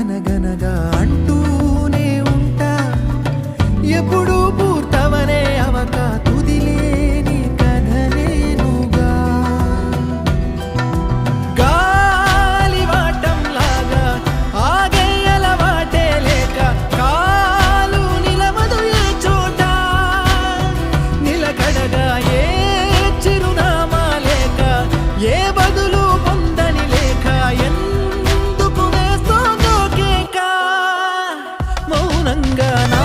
గనగనగా అంటూ ரங்கனா